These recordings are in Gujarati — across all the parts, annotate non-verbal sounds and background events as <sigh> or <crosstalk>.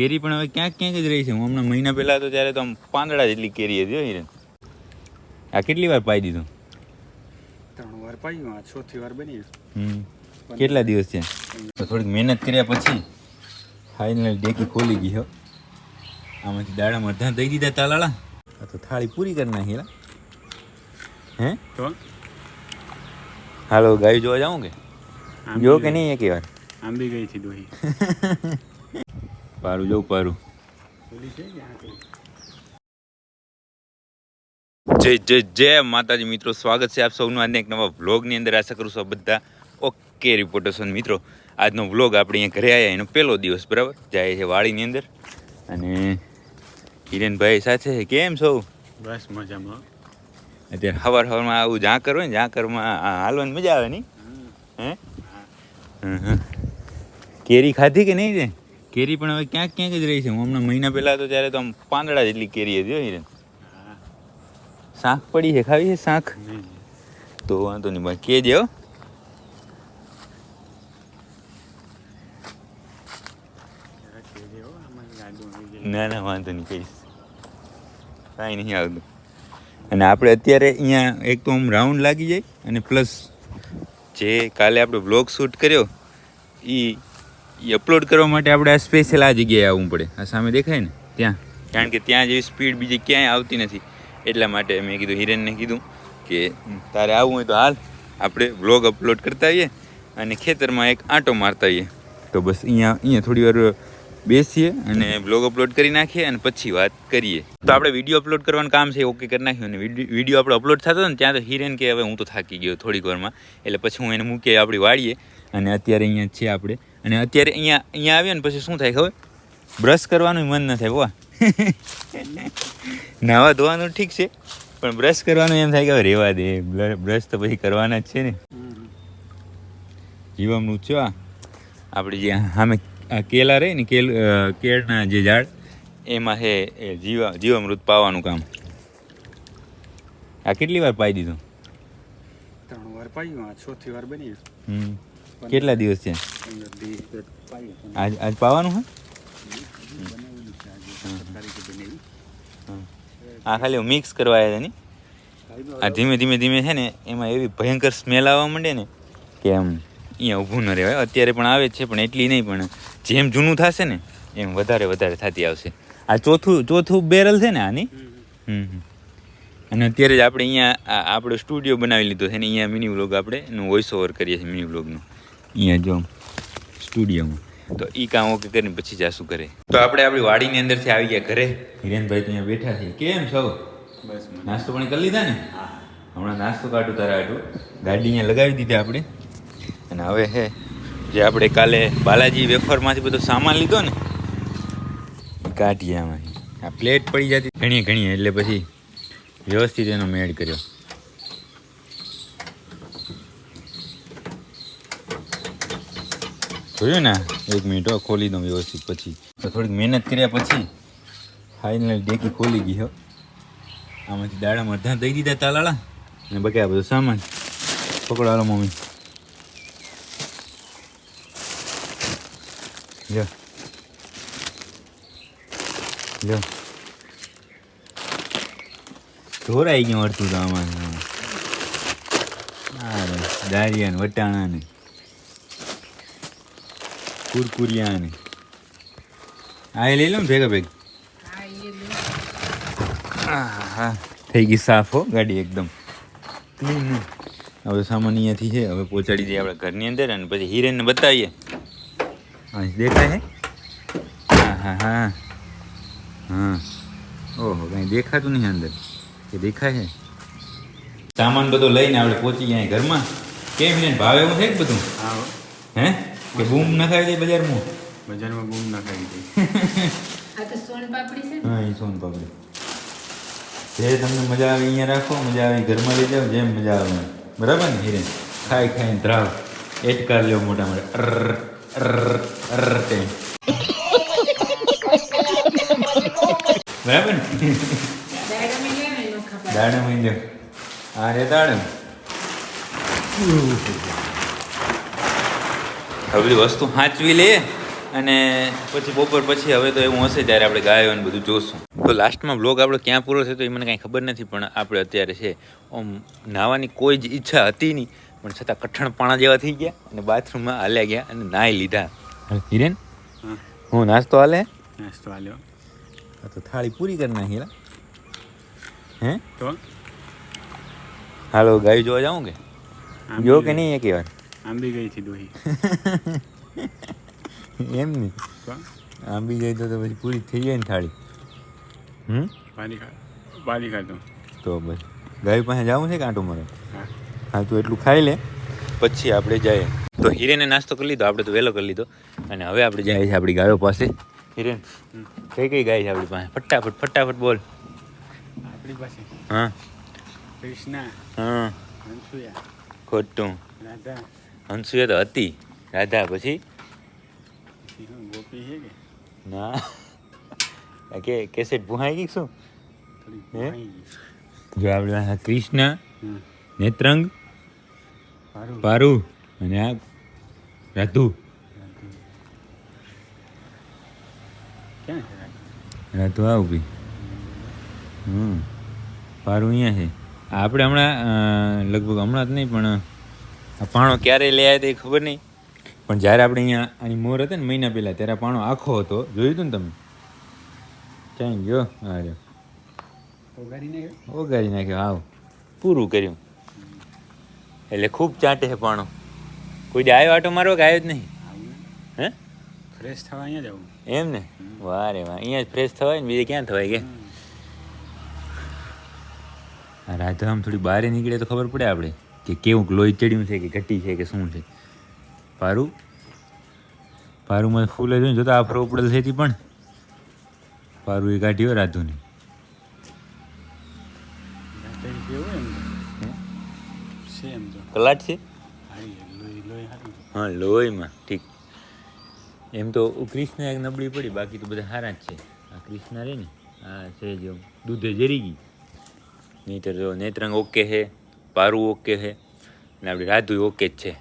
કેરી પણ હવે ક્યાંક ક્યાંક જ રહી છે. હું હમણાં મહિના પહેલાં તો ત્યારે તો આમ પાંદડા જેટલી કેરી હતી હો હિરેન. આ કેટલી વાર પાઈ દીધું? ત્રણ વાર પાયું આ ચોથી વાર બની હમ. કેટલા દિવસ છે તો થોડીક મહેનત કર્યા પછી ફાઇનલ ડેકી ખોલી ગઈ હો. આમાંથી દાડા અડધા દઈ દીધા તાલાળા. આ તો થાળી પૂરી કરી નાખી. હે? તો? હાલો ગાયું જોવા જાઉં કે? જો કે નહીં એક વાર? આંબી ગઈ છે દોહી. <laughs> પારું જવું પારું. જય જય જય માતાજી મિત્રો સ્વાગત છે આપ સૌનું આજને એક નવા વ્લોગની અંદર. આશા કરું છું બધા ઓકે રિપોર્ટર્સ મિત્રો. આજનો વ્લોગ આપણે અહીંયા ઘરે આવ્યા એનો પહેલો દિવસ બરાબર? જાય છે વાડીની અંદર. અને હિરેનભાઈ સાથે કેમ છો? બસ મજામાં. અત્યારે સવાર સવારમાં આવું ઝાંકર હોય ને ઝાંકરમાં આ હાલવાની મજા આવે નહીં? હે? હં. હં. કેરી ખાધી કે નહીં રે કેરી પણ હવે ક્યાંક ક્યાંક જ રહી છે. હું હમણાં મહિના પહેલાં તો ત્યારે તો આમ પાંદડા જેટલી કેરી હતી હોય શાક પડી છે ખાવી છે શાક? તો વાંધો નહીં ભાઈ કેજે હો. ના ના વાંધો નહીં કહીશ. કાંઈ નહીં આવતું. અને આપણે અત્યારે અહીંયા એક તો આમ રાઉન્ડ લાગી જાય અને પ્લસ જે કાલે આપણે બ્લોગ શૂટ કર્યો એ એ અપલોડ કરવા માટે આપણે આ સ્પેશિયલ આ જગ્યાએ આવવું પડે. આ સામે દેખાય ને? ત્યાં. કારણ કે ત્યાં જેવી સ્પીડ બીજી ક્યાંય આવતી નથી. એટલા માટે મેં કીધું હિરેનને કીધું કે તારે આવવું હોય તો હાલ આપણે બ્લોગ અપલોડ કરતા આવીએ અને ખેતરમાં એક આંટો મારતા આવીએ. તો બસ અહીંયા અહીંયા થોડી વાર બેસીએ અને બ્લોગ અપલોડ કરી નાખીએ અને પછી વાત કરીએ. તો આપણે વીડિયો અપલોડ કરવાનું કામ છે ઓકે કરી નાખ્યું અને વીડિયો આપણે અપલોડ થતો ને ત્યાં તો હિરેન કે, હવે હું તો થાકી ગયો થોડીક વારમાં. એટલે પછી હું એને મૂકીએ આપણી વાળીએ અને અત્યારે અહીંયા છે આપણે. અને અત્યારે અહીંયા અહીંયા આવીએ ને પછી શું થાય ખબર? બ્રશ કરવાનું મન ન થાય વાહ <laughs> નાવા ધોવાનું ઠીક છે પણ બ્રશ કરવાનું એમ થાય કે હવે રહેવા દે. બ્રશ તો પછી કરવાના જ છે ને. હમ. જીવામૃત છે આ આપણે જે સામે આ કેલા રહે ને કેલ કેળના જે ઝાડ એમાં છે એ જીવા જીવામૃત પાવાનું કામ. આ કેટલી વાર પાઈ દીધું? ત્રણ વાર પાયું આ ચોથી વાર બની હમ. કેટલા દિવસ છે? આજ આજ પાવાનું હે આ ખાલી મિક્સ કરવા આવ્યા હતા આ ધીમે ધીમે ધીમે છે ને એમાં એવી ભયંકર સ્મેલ આવવા માંડે ને કે આમ અહીંયા ઊભું ન રહેવાય. અત્યારે પણ આવે જ છે પણ એટલી નહીં પણ જેમ જૂનું થશે ને એમ વધારે વધારે થતી આવશે. આ ચોથું ચોથું બેરલ છે ને આની. અને અત્યારે જ આપણે અહીંયા આપણો સ્ટુડિયો બનાવી લીધો છે ને અહીંયા મિની વ્લોગ આપણે એનું વોઇસ ઓવર કરીએ છીએ મિની વ્લોગનું અહીંયા જો સ્ટુડિયોમાં. તો એ કામ ઓકે કરીને પછી જાશું કરે તો આપણે આપણી વાડીની અંદરથી આવી ગયા ઘરે. હિરેનભાઈ તો અહીંયા બેઠા છે. કેમ છો? બસ નાસ્તો પાણી કરી લીધા ને? હા. હમણાં નાસ્તો કાઢું તારા હાટું. ગાડી અહીંયા લગાવી દીધી આપણે. અને હવે હે જે આપણે કાલે બાલાજી વેફરમાંથી બધો સામાન લીધો ને કાઢીએ આમાંથી આ પ્લેટ પડી જતી. ઘણી ઘણી એટલે પછી વ્યવસ્થિત એનો મેળ કર્યો. જોયું ને એક મિનિટ હો, ખોલી દઉં વ્યવસ્થિત પછી. તો થોડીક મહેનત કર્યા પછી ફાઇનલ ડેકી ખોલી ગઈ હો. આમાંથી દાડામાં અડધા દઈ દીધા તાલાળા અને બકે આ બધું સામાન. પકડો હાલો મમ્મી. લ્યો. લ્યો. ઢોરાઈ ગયું અડધું તો આમાં હા રે, દારિયા ને વટાણા ને કુરકુરિયા ને આ એ લઈ લો ને ભેગા ભેગ હા થઈ ગઈ સાફ હો ગાડી એકદમ. ક્લીન હવે સામાન અહીંયાથી છે હવે પહોંચાડી દઈએ આપણે ઘરની અંદર અને પછી હિરેનને બતાવીએ. હા દેખાય હે? હા હા. હા. હા ઓહો કાંઈ દેખાતું નહીં અંદર. કે દેખાય છે સામાન બધો લઈને આપણે પહોંચી ગયા ઘરમાં. કેમ હિરેન ભાવે એવું છે બધું? હા. હે? કે બૂમ નખાવી દે બજારમાં? બજારમાં બૂમ ના ખાઈ ગઈ આ તો સોન પાપડી છે હા એ સોન પાપડી. જે તમને મજા આવે અહીંયા રાખો મજા આવે ઘરમાં લઈ જાઓ જેમ મજા આવે બરાબર ને હિરેન? ખાઈ ખાઈને ધ્રાવ. એટકાર લ્યો મોટા મોટા. અર અર અર તે બરાબર ને? ને દાડમ આ રે દાડમ. હવે બધી વસ્તુ સાચવી લે અને પછી બપોર પછી હવે તો એવું હશે ત્યારે આપણે ગાયો અને બધું જોશું. તો લાસ્ટમાં બ્લોગ આપણો ક્યાં પૂરો થયો તો એ મને કાંઈ ખબર નથી પણ આપણે અત્યારે છે આમ નાહવાની કોઈ જ ઈચ્છા હતી નહીં પણ છતાં કઠણ પાણા જેવા થઈ ગયા અને બાથરૂમમાં હાલ્યા ગયા અને નાહી લીધા. હિરેન? હું. નાસ્તો હાલે? નાસ્તો હાલ્યો. તો થાળી પૂરી કરી નાખી. હે? તો? હાલો ગાયું જોવા જાઉં કે? જો કે નહીં એક વાર આંબી ગઈ થી દોહી. એમ નહીં આંબી જાય તો પછી પૂરી થઈ જાય ને થાળી. હમ? પાણી ખા પાણી ખાતો તો બસ. ગાય પાસે જવું છે કે આંટો મારે? હા. તું એટલું ખાઈ લે. પછી આપણે જઈએ. તો હિરેને નાસ્તો કરી લીધો આપણે તો વહેલો કરી લીધો. અને હવે આપણે જઈએ છીએ આપણી ગાયો પાસે. હિરેન કઈ કઈ ગાય છે આપણી પાસે? ફટાફટ ફટાફટ બોલ. આપણી પાસે હા. કૃષ્ણા હા. ખોટું. રાધા હંસુએ તો હતી. રાધા પછી? ના. કે કેસેટ ભૂહાઈ ગઈ શું? જો આપણે કૃષ્ણ નેત્રંગ પારુ. અને આ રાધુ. રાધુ. આ ઊભી હમ. પારુ અહીંયા છે. આ આપણે હમણાં લગભગ હમણાં જ નહીં પણ પાણો ક્યારે લઈ આવ્યા તે ખબર નહીં. પણ જ્યારે આપણે અહીંયા આની મોર હતી ને મહિના પહેલાં ત્યારે પાણો આખો હતો. જોયું હતું ને તમે? ક્યાંય ગયો? હા રહ્યો. ઓગારી નાખ્યો? આવ પૂરું કર્યું. એટલે ખૂબ ચાટે છે પાણો. કોઈ આવ્યો આટો મારવા કે આવ્યો જ નહીં? હે? ફ્રેશ થવા અહીંયા જવું એમ ને? વાહ રે વાહ. અહીંયા જ ફ્રેશ થવાય ને બીજે ક્યાં થવાય કે? આ રાધા આમ થોડી બહાર નીકળે તો ખબર પડે આપણે કે કેવું લોહી ચડ્યું છે કે ઘટી છે કે શું છે? પારું? પારુમાં ફૂલે જોઈને જોતા આ ફરો ઉપડેલ છે પણ. પારું એ કાઢ્યો રાધુની. રાધા કેવું એમ છે કલાટ છે? હા લોહીમાં ઠીક. એમ તો કૃષ્ણ એક નબળી પડી બાકી તો બધા સારા જ છે. આ કૃષ્ણ રે ને આ છે જો દૂધે જરી ગઈ. નહીંતર જો નેત્રંગ ઓકે છે. પારું ઓકે છે ને આપણી રાધુ ઓકે જ છે.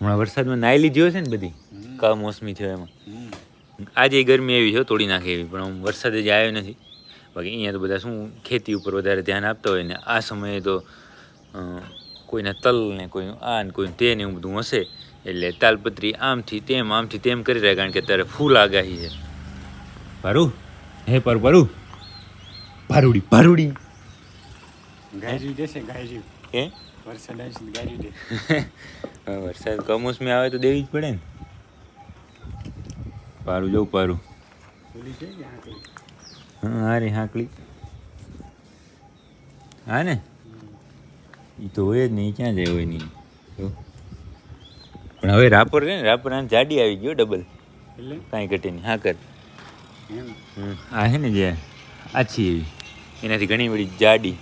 હમણાં વરસાદમાં નાઈ લીધી હશે ને બધી કમોસમી થયો એમાં. આજે ગરમી એવી છે તોડી નાખે એવી પણ વરસાદ જ આવ્યો નથી. બાકી અહીંયા તો બધા શું ખેતી ઉપર વધારે ધ્યાન આપતા હોય ને આ સમયે તો કોઈને તલ ને કોઈનું આ ને કોઈ તે ને એવું બધું હશે. એટલે તાલપત્રી આમથી તેમ આમથી તેમ કરી રહ્યા કારણ કે અત્યારે ફૂલ આગાહી છે. પારું હે પારું પારું પારુડી પારુડી ગાયરી દેશે ગાયરી હે? વરસાદ આવશે ગાયરી દે. <laughs> વરસાદ કમોસમી આવે તો દેવી જ પડે ને. પારું જવું પારું. છે હા હા રે હાકલી હા ને? એ તો હોય જ નહીં ક્યાં જાય હોય નહીં? તો પણ હવે રાપર રે ને રાપર આને જાડી આવી ગયો ડબલ એટલે? કાંઈ ઘટે નહીં હા કર. આ છે ને જે આછી એવી. એનાથી ઘણી બધી જાડી.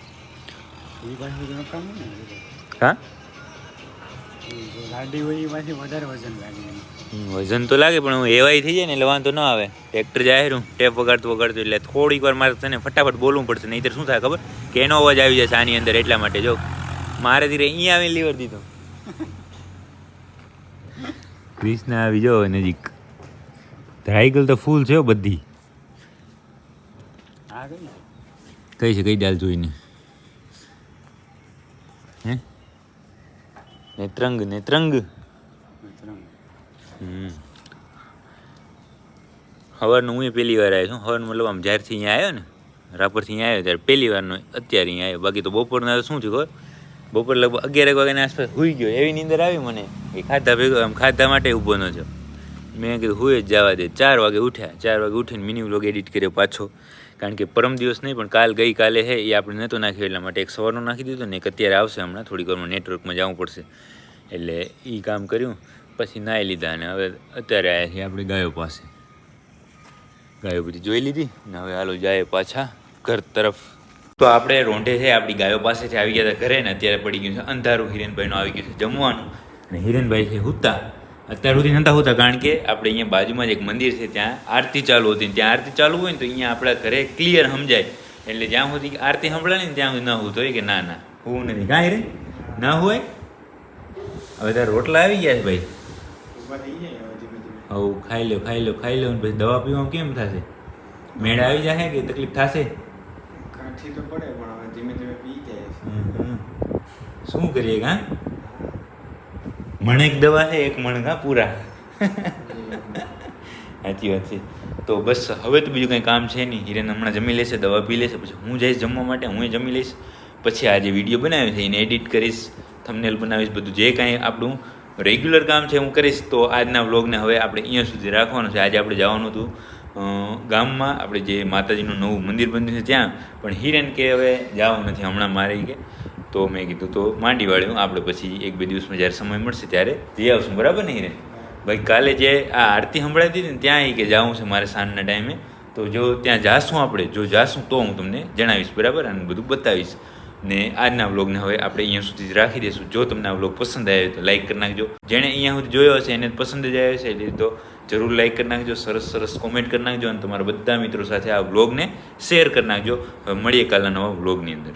હા? વજન તો લાગે પણ હું એવાય થઈ જાય ને એટલે વાંધો ન આવે. ટ્રેક્ટર જાય હું ટેપ વગાડતું વગાડતું એટલે થોડીક વાર મારે તને ફટાફટ બોલવું પડશે નહીં શું થાય ખબર? કે એનો અવાજ આવી જશે આની અંદર એટલા માટે જો. મારે ધીરે અહીંયા આવીને લીવર દીધો. ક્રિષ્ના આવી જાઓ નજીક. ધરાઈગલ તો ફૂલ છે બધી. કઈ? છે કઈ ડાલ જોઈને? નેત્રંગ નેત્રંગ હમ સવારનું હું પહેલી વાર આવ્યો છું. સવારનું મતલબ આમ જ્યારથી અહીંયા આવ્યો ને રાપરથી અહીંયા આવ્યો ત્યારે પહેલી વારનો અત્યારે અહીંયા આવ્યો. બાકી તો બપોરના શું થયું ખબર? બપોર લગભગ અગિયાર એક વાગ્યાની આસપાસ હુઈ ગયો. એવી નીંદર આવી મને એ ખાધા ભેગો આમ ખાધા માટે ઊભો ન થયો. મેં કીધું હુઈ જ જવા દે. ચાર વાગે ઉઠ્યા. ચાર વાગે ઉઠીને મિની વ્લોગ એડિટ કર્યો પાછો. કારણ કે પરમ દિવસ નહીં, પણ કાલ ગઈ કાલે છે એ આપણે નહોતો નાખ્યો એટલા માટે એક સવારનો નાખી દીધો ને એક અત્યારે આવશે હમણાં. થોડીક વારમાં નેટવર્કમાં જવું પડશે. એટલે એ કામ કર્યું, પછી નાહી લીધા અને હવે અત્યારે આવ્યા છીએ આપણે ગાયો પાસે. ગાયો બધી જોઈ લીધી ને હવે હાલો જાય પાછા ઘર તરફ. તો આપણે રોંઢે છે, આપણી ગાયો પાસેથી આવી ગયા હતા ઘરે ને અત્યારે પડી ગયું છે, અંધારું હિરેનભાઈનું આવી ગયું છે, જમવાનું. અને હિરેનભાઈ છે હુતા. અત્યાર સુધી નતા હોતા કારણ કે આપણે અહીંયા બાજુમાં જ એક મંદિર છે ત્યાં આરતી ચાલુ હતી. ત્યાં આરતી ચાલુ હોય ને તો અહીંયા આપણા ઘરે ક્લિયર સમજાય. એટલે જ્યાં સુધી આરતી સંભળાય ને ત્યાં સુધી ના હોતું હોય કે ના ના. હું નથી. કાંઈ રે? ના હોય? હવે તારા રોટલા આવી ગયા છે ભાઈ? હવે હવ ખાઈ લો ખાઈ લો ખાઈ લો ને પછી દવા પીવામાં કેમ થશે? મેળ આવી જશે કે તકલીફ થશે? કાઠી તો પડે પણ હવે ધીમે ધીમે પી જાય. શું કરીએ કા? મણેક દવા છે, એક મણકા પૂરા. સાચી વાત છે. તો બસ, હવે તો બીજું કંઈ કામ છે નહીં. હિરેન હમણાં જમી લેશે, દવા પી લેશે, પછી હું જઈશ જમવા માટે હું જમી લઈશ. પછી આ જે વીડિયો બનાવ્યો છે, એને એડિટ કરીશ થંબનેલ બનાવીશ, બધું જે કાંઈ આપણું રેગ્યુલર કામ છે, હું કરીશ. તો આજના વ્લોગને હવે આપણે અહીંયા સુધી રાખવાનું છે. આજે આપણે જવાનું હતું ગામમાં, આપણે જે માતાજીનું નવું મંદિર બન્યું છે ત્યાં. પણ હિરેન કે હવે જવાનું નથી, હમણાં મારે કે તો મેં કીધું તો માંડી વાળ્યું આપણે પછી એક બે દિવસમાં જ્યારે સમય મળશે ત્યારે જઈ આવશું, બરાબર ને રે ભાઈ, કાલે જે આ આરતી સંભળાતી હતી ને, ત્યાં એ કે જાવું છે મારે સાંજના ટાઈમે. તો જો ત્યાં જાશું આપણે, જો જાશું તો હું તમને જણાવીશ, બરાબર? અને બધું બતાવીશ. ને આજના વ્લોગને હવે આપણે અહીંયા સુધી જ રાખી દઈશું. જો તમને આ વ્લોગ પસંદ આવ્યો તો લાઈક કરી નાખજો. જેણે અહીંયા સુધી જોયો હશે એને પસંદ જ આવ્યો છે એટલે તો જરૂર લાઈક કરી નાખજો, સરસ સરસ કોમેન્ટ કરી નાખજો અને તમારા બધા મિત્રો સાથે આ વ્લોગને શેર કરી નાખજો. મળીએ કાલના નવા વ્લોગની અંદર.